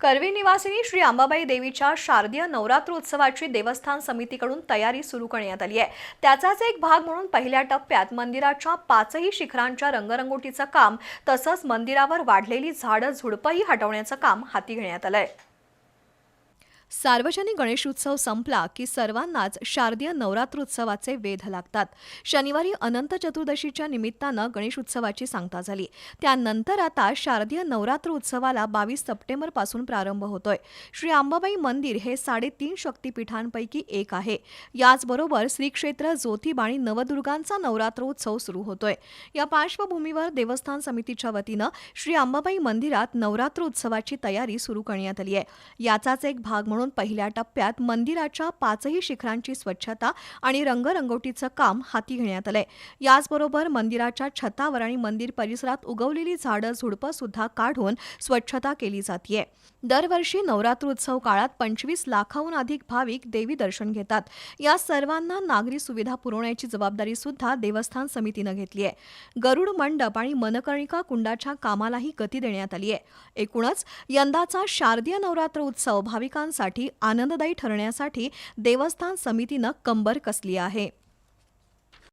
करवी निवासिनी श्री अंबाबाई देवीच्या शारदीय नवरात्र उत्सवाची देवस्थान समितीकडून तयारी सुरू करण्यात आली आहे. त्याचाच एक भाग म्हणून पहिल्या टप्प्यात मंदिराच्या पाचही शिखरांच्या रंगरंगोटीचं काम तसंच मंदिरावर वाढलेली झाडं झुडपंही हटवण्याचं काम हाती घेण्यात आलं आहे सार्वजनिक गणेशोत्सव संपला की सर्वांनाच शारदीय नवरात्रोत्सवाचे वेध लागतात. शनिवारी अनंत चतुर्दशीच्या निमित्तानं गणेशोत्सवाची सांगता झाली. त्यानंतर आता शारदीय नवरात्र उत्सवाला बावीस सप्टेंबरपासून प्रारंभ होतोय. श्री अंबाबाई मंदिर हे साडेतीन शक्तिपीठांपैकी एक आहे. याचबरोबर श्री क्षेत्र ज्योतिबा आणि नवदुर्गांचा नवरात्रोत्सव सुरू होतोय. या पार्श्वभूमीवर देवस्थान समितीच्या वतीनं श्री अंबाबाई मंदिरात नवरात्रोत्सवाची तयारी सुरू करण्यात आली आहे. याचाच एक भाग म्हणून पहिल्या टप्प्यात मंदिराच्या पाचही शिखरांची स्वच्छता आणि रंगरंगोटीचं काम हाती घेण्यात आलंय. याचबरोबर मंदिराच्या छतावर आणि मंदिर परिसरात उगवलेली झाडं झुडपं सुद्धा काढून स्वच्छता केली जाते दरवर्षी नवरात्रोत्सव काळात पंचवीस लाखाहून अधिक भाविक देवी दर्शन घेतात. या सर्वांना नागरी सुविधा पुरवण्याची जबाबदारी सुद्धा देवस्थान समितीनं घेतली आहे. गरुड मंडप आणि मनकर्णिका कुंडाच्या कामालाही गती देण्यात आली आहे एकूणच यंदाचा शारदीय नवरात्र उत्सव भाविकांसाठी आनंददायी ठरण्यासाठी देवस्थान समितीनं कंबर कसली आहे.